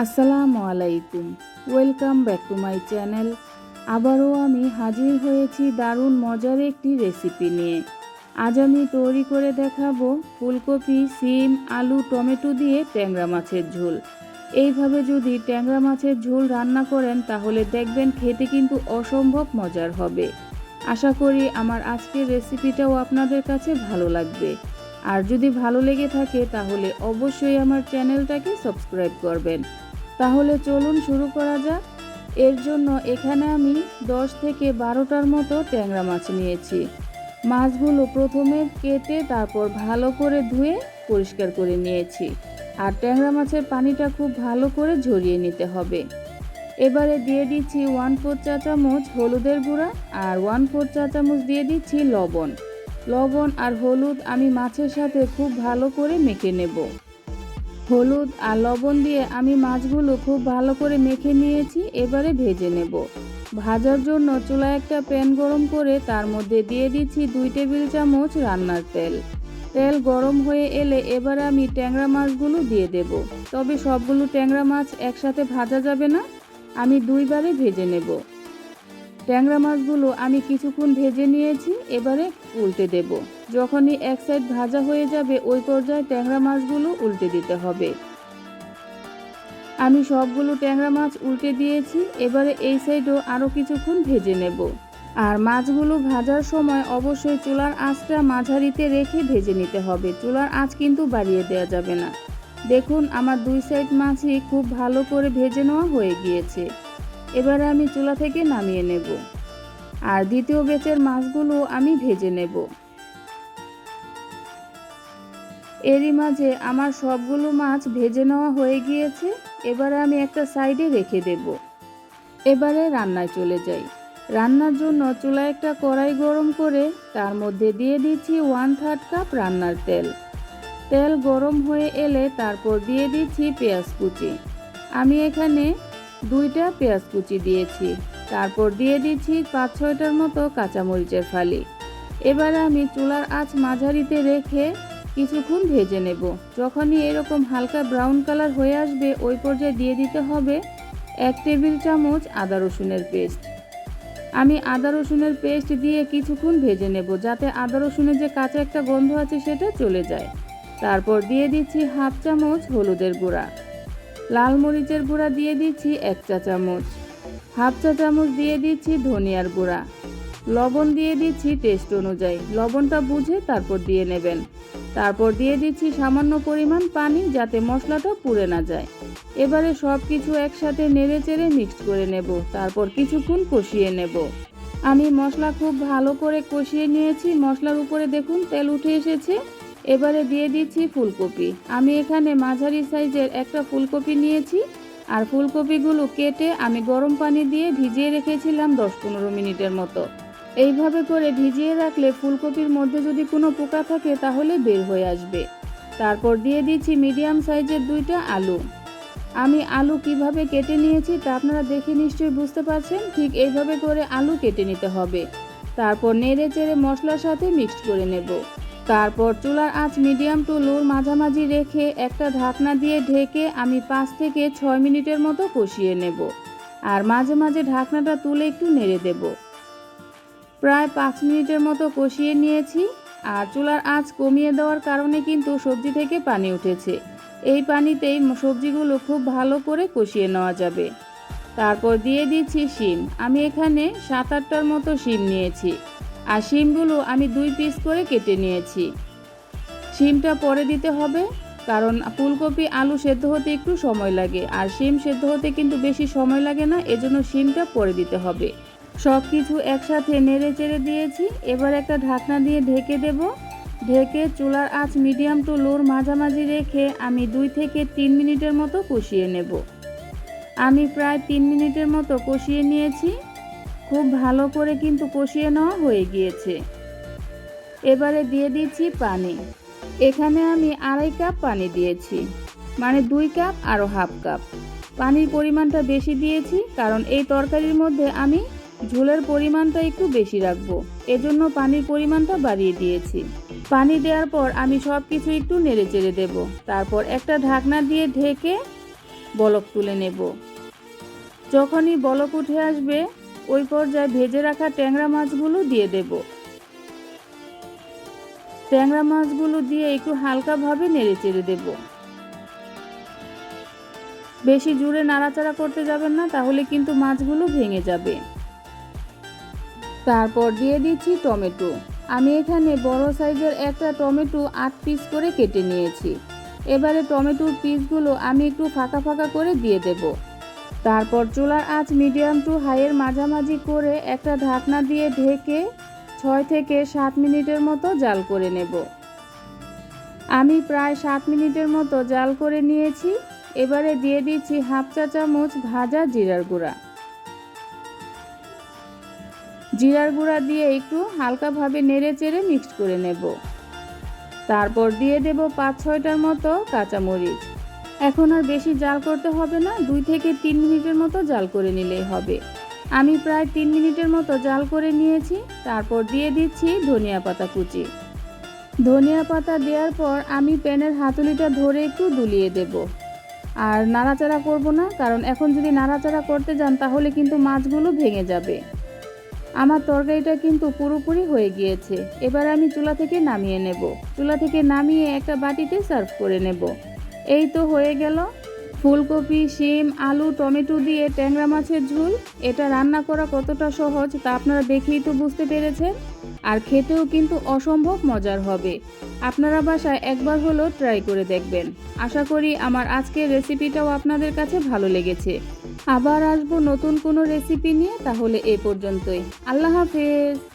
আসসালামু আলাইকুম। Welcome back to my channel আবারও আমি হাজির হয়েছি দারুণ মজার একটি রেসিপি নিয়ে। আজ আমি তৈরি করে দেখাবো ফুলকপি, সিম, আলু, টমেটো দিয়ে ট্যাংরা মাছের ঝোল। এইভাবে যদি ট্যাংরা মাছের ঝোল রান্না করেন, তাহলে দেখবেন খেতে কিন্তু অসম্ভব মজার হবে। আশা করি আমার আজকের রেসিপিটাও আপনাদের কাছে ভালো লাগবে। আর যদি ভালো লেগে থাকে তাহলে অবশ্যই আমার চ্যানেলটাকে সাবস্ক্রাইব করবেন। তাহলে চলুন শুরু করা যাক। এর জন্য এখানে আমি দশ থেকে বারোটার মতো ট্যাংরা মাছ নিয়েছি। মাছগুলো প্রথমে কেটে তারপর ভালো করে ধুয়ে পরিষ্কার করে নিয়েছি। আর ট্যাংরা মাছের পানিটা খুব ভালো করে ঝরিয়ে নিতে হবে। এবারে দিয়ে দিচ্ছি ওয়ান ফোর চা চামচ হলুদের গুঁড়া আর ওয়ান ফোর চা চামচ দিয়ে দিচ্ছি লবণ। লবণ আর হলুদ আমি মাছের সাথে খুব ভালো করে মেখে নেব। হলুদ আর লবণ দিয়ে আমি মাছগুলো খুব ভালো করে মেখে নিয়েছি, এবারে ভেজে নেব। ভাজার জন্য চুলায় একটা প্যান গরম করে তার মধ্যে দিয়ে দিচ্ছি দুই টেবিল চামচ রান্নার তেল। তেল গরম হয়ে এলে এবারে আমি ট্যাংরা মাছগুলো দিয়ে দেব। তবে সবগুলো ট্যাংরা মাছ একসাথে ভাজা যাবে না, আমি দুইবারে ভেজে নেব। ট্যাংরা মাছগুলো আমি কিছুক্ষণ ভেজে নিয়েছি, এবারে উল্টে দেব। যখনই এক সাইড ভাজা হয়ে যাবে, ওই পর্যায়ে ট্যাংরা মাছগুলো উল্টে দিতে হবে। আমি সবগুলো ট্যাংরা মাছ উল্টে দিয়েছি, এবারে এই সাইডও আরও কিছুক্ষণ ভেজে নেব। আর মাছগুলো ভাজার সময় অবশ্যই চুলার আঁচটা মাঝারিতে রেখে ভেজে নিতে হবে। চুলার আঁচ কিন্তু বাড়িয়ে দেওয়া যাবে না। দেখুন, আমার দুই সাইড মাছই খুব ভালো করে ভেজে নেওয়া হয়ে গিয়েছে। এবারে আমি চুলা থেকে নামিয়ে নেব। আর দ্বিতীয় বেচের মাছগুলো আমি ভেজে নেব। এরই মাঝে আমার সবগুলো মাছ ভেজে নেওয়া হয়ে গিয়েছে, এবারে আমি একটা সাইডে রেখে দেব। এবারে রান্নায় চলে যাই। রান্নার জন্য চুলা একটা কড়াই গরম করে তার মধ্যে দিয়ে দিচ্ছি ওয়ান থার্ড কাপ রান্নার তেল। তেল গরম হয়ে এলে তারপর দিয়ে দিচ্ছি পেঁয়াজ কুচি। আমি এখানে দুইটা পেঁয়াজ কুচি দিয়েছি। তারপর দিয়ে দিচ্ছি পাঁচ ছয়টার মতো কাঁচামরিচের ফালি। এবারে আমি চুলার আঁচ মাঝারিতে রেখে কিছুক্ষণ ভেজে নেব। যখনই এরকম হালকা ব্রাউন কালার হয়ে আসবে, ওই পর্যায়ে দিয়ে দিতে হবে এক টেবিল চামচ আদা রসুনের পেস্ট। আমি আদা রসুনের পেস্ট দিয়ে কিছুক্ষণ ভেজে নেব যাতে আদা রসুনের যে কাঁচা একটা গন্ধ আছে সেটা চলে যায়। তারপর দিয়ে দিচ্ছি হাফ চামচ হলুদের গুঁড়া। লাল মরিচের গুঁড়া দিয়ে দিচ্ছি এক চা চামচ, হাফ চা চামচ দিয়ে দিচ্ছি ধনিয়ার গুঁড়া, লবণ দিয়ে দিচ্ছি টেস্ট অনুযায়ী। লবণটা বুঝে তারপর দিয়ে নেবেন। তারপর দিয়ে দিচ্ছি সামান্য পরিমাণ পানি যাতে মশলাটা পুড়ে না যায়। এবারে সব কিছু একসাথে নেড়ে চেড়ে মিক্সড করে নেব। তারপর কিছুক্ষণ কষিয়ে নেব। আমি মশলা খুব ভালো করে কষিয়ে নিয়েছি। মশলার উপরে দেখুন তেল উঠে এসেছে। এবারে দিয়ে দিচ্ছি ফুলকপি। আমি এখানে মাঝারি সাইজের একটা ফুলকপি নিয়েছি, আর ফুলকপিগুলো কেটে আমি গরম পানি দিয়ে ভিজিয়ে রেখেছিলাম দশ পনেরো মিনিটের মতো। এইভাবে করে ভিজিয়ে রাখলে ফুলকপির মধ্যে যদি কোনো পোকা থাকে তাহলে বের হয়ে আসবে। তারপর দিয়ে দিচ্ছি মিডিয়াম সাইজের দুইটা আলু। আমি আলু কীভাবে কেটে নিয়েছি তা আপনারা দেখে নিশ্চয়ই বুঝতে পারছেন, ঠিক এইভাবে করে আলু কেটে নিতে হবে। তারপর নেড়ে চেড়ে মশলার সাথে মিক্সড করে নেব। তারপর চুলার আঁচ মিডিয়াম টু লোর মাঝামাঝি রেখে একটা ঢাকনা দিয়ে ঢেকে আমি পাঁচ থেকে ছয় মিনিটের মতো কষিয়ে নেব। আর মাঝে মাঝে ঢাকনাটা তুলে একটু নেড়ে দেব। প্রায় পাঁচ মিনিটের মতো কষিয়ে নিয়েছি আর চুলার আঁচ কমিয়ে দেওয়ার কারণে কিন্তু সবজি থেকে পানি উঠেছে। এই পানিতেই সবজিগুলো খুব ভালো করে কষিয়ে নেওয়া যাবে। তারপর দিয়ে দিচ্ছি শিম। আমি এখানে সাত আটটার মতো শিম নিয়েছি। আর শিমগুলো আমি দুই পিস করে কেটে নিয়েছি। শিমটা পরে দিতে হবে, কারণ ফুলকপি, আলু সেদ্ধ হতে একটু সময় লাগে, আর শিম সেদ্ধ হতে কিন্তু বেশি সময় লাগে না, এজন্য শিমটা পরে দিতে হবে। সব কিছু একসাথে নেড়ে চেড়ে দিয়েছি, এবার একটা ঢাকনা দিয়ে ঢেকে দেব। ঢেকে চুলার আঁচ মিডিয়াম টু লোর মাঝামাঝি রেখে আমি দুই থেকে তিন মিনিটের মতো কষিয়ে নেব। আমি প্রায় তিন মিনিটের মতো কষিয়ে নিয়েছি। খুব ভালো করে কিন্তু কষিয়ে নেওয়া হয়ে গিয়েছে। এবারে দিয়ে দিচ্ছি পানি। এখানে আমি আড়াই কাপ পানি দিয়েছি মানে দুই কাপ আরও হাফ কাপ। পানির পরিমাণটা বেশি দিয়েছি কারণ এই তরকারির মধ্যে আমি ঝোলের পরিমাণটা একটু বেশি রাখব, এজন্য পানির পরিমাণটা বাড়িয়ে দিয়েছি। পানি দেওয়ার পর আমি সব কিছু একটু নেড়ে চেড়ে দেবো, তারপর একটা ঢাকনা দিয়ে ঢেকে বলক তুলে নেব। যখনই বলক উঠে আসবে ওই পর্যায়ে ভেজে রাখা ট্যাংরা মাছগুলো দিয়ে দেব। ট্যাংরা মাছগুলো দিয়ে একটু হালকাভাবে নেড়ে চেড়ে দেব। বেশি জুড়ে নাড়াচাড়া করতে যাবেন না, তাহলে কিন্তু মাছগুলো ভেঙে যাবে। তারপর দিয়ে দিচ্ছি টমেটো। আমি এখানে বড় সাইজের একটা টমেটো আট পিস করে কেটে নিয়েছি। এবারে টমেটোর পিসগুলো আমি একটু ফাঁকা ফাঁকা করে দিয়ে দেব। তারপর চুলার আঁচ মিডিয়াম টু হাইয়ের মাঝামাঝি করে একটা ঢাকনা দিয়ে ঢেকে ছয় থেকে সাত মিনিটের মতো জাল করে নেব। আমি প্রায় সাত মিনিটের মতো জাল করে নিয়েছি। এবারে দিয়ে দিচ্ছি হাফ চা চামচ ভাজা জিরার গুঁড়া। জিরার গুঁড়া দিয়ে একটু হালকাভাবে নেড়ে চেড়ে মিক্সড করে নেব। তারপর দিয়ে দেব পাঁচ ছয়টার মতো কাঁচামরিচ। এখন আর বেশি জাল করতে হবে না, দুই থেকে তিন মিনিটের মতো জাল করে নিলেই হবে। আমি প্রায় তিন মিনিটের মতো জাল করে নিয়েছি, তারপর দিয়ে দিচ্ছি ধনিয়া পাতা কুচি। ধনিয়া পাতা দেওয়ার পর আমি প্যানের হাতুলিটা ধরে একটু দুলিয়ে দেব। আর নাড়াচাড়া করব না, কারণ এখন যদি নাড়াচাড়া করতে যান তাহলে কিন্তু মাছগুলো ভেঙে যাবে। আমার তরকারিটা কিন্তু পুরোপুরি হয়ে গিয়েছে। এবার আমি চুলা থেকে নামিয়ে নেব। চুলা থেকে নামিয়ে একটা বাটিতে সার্ভ করে নেব। এই তো হয়ে গেল। ফুলকপি, শিম, আলু, টমেটো দিয়ে ট্যাংরা মাছের ঝোল। এটা রান্না করা কতটা সহজ তা আপনারা দেখেই তো বুঝতে পেরেছেন। আর খেতেও কিন্তু অসম্ভব মজার হবে। আপনারা বাসায় একবার হলেও ট্রাই করে দেখবেন। আশা করি আমার আজকের রেসিপিটাও আপনাদের কাছে ভালো লেগেছে। আবার আসব নতুন কোনো রেসিপি নিয়ে তাহলে এ পর্যন্তই। আল্লাহ হাফেজ।